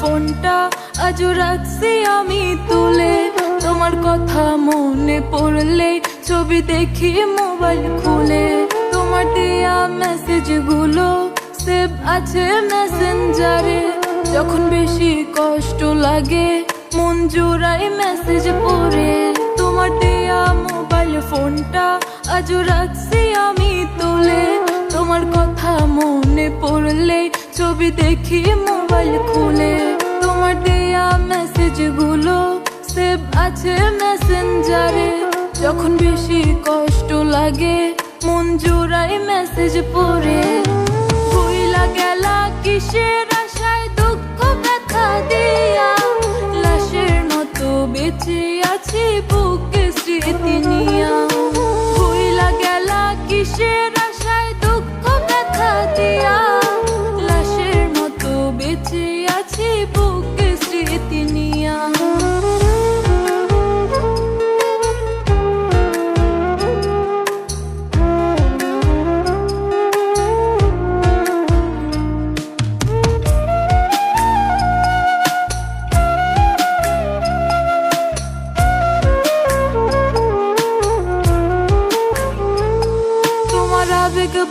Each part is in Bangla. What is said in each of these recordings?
আজও রাখছি আমি তুলে। তোমার কথা মনে পড়লে ছবি দেখি মোবাইল খুলে। তোমার দেয়া মেসেজগুলো সেভ আছে মেসেঞ্জারে। যখন বেশি কষ্ট লাগে, মন জোড়াই মেসেজ পড়ে। তোমার দেয়া মোবাইল ফোনটা আজও রাখছি আমি তুলে। তোমার কথা মনে পড়লে ছবি দেখি মোবাইল খুলে। তোমার দেয়া মেসেজগুলো সেভ আছে মেসেঞ্জারে যখন বেশি কষ্ট লাগে, মন জোড়াই মেসেজ পড়ে।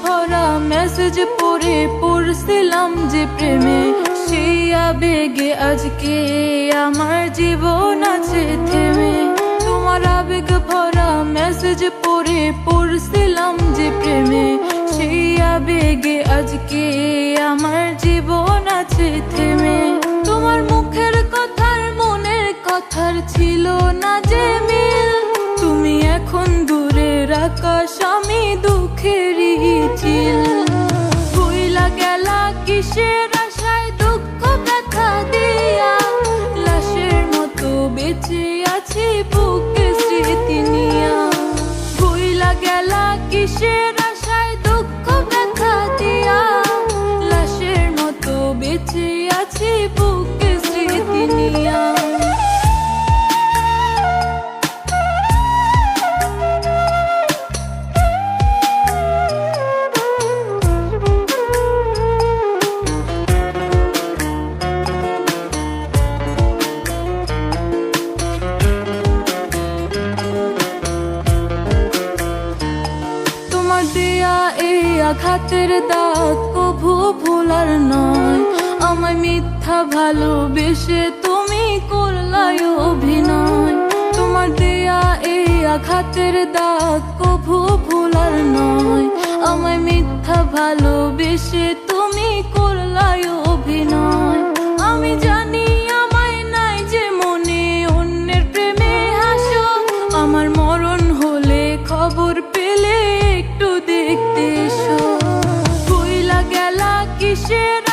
ভরা মেসেজ পড়ে, পড়ছিলাম যে প্রেমে। সেই আবেগে আজকে আমার জীবন আছে থেমে। তোমার আবেগ ভরা মেসেজ পড়ে, পড়ছিলাম যে প্রেমে। সেই আবেগে আজকে আমার জীবন আছে থেমে। তোমার মুখের কথার, মনের কথার ছিল না কিসের দিয়া? লাশের মতো বেঁচে বুকে স্মৃতি নিয়া। দেয়া এই আঘাতের দাগ কভু ভুলার নয়। আমায় মিথ্যা ভালোবেসে তুমি করলাই অভিনয়। তোমার দেয়া এই আঘাতের দাগ কভু ভুলার নয়। আমায় মিথ্যা ভালোবেসে তুমি করলাই imagina.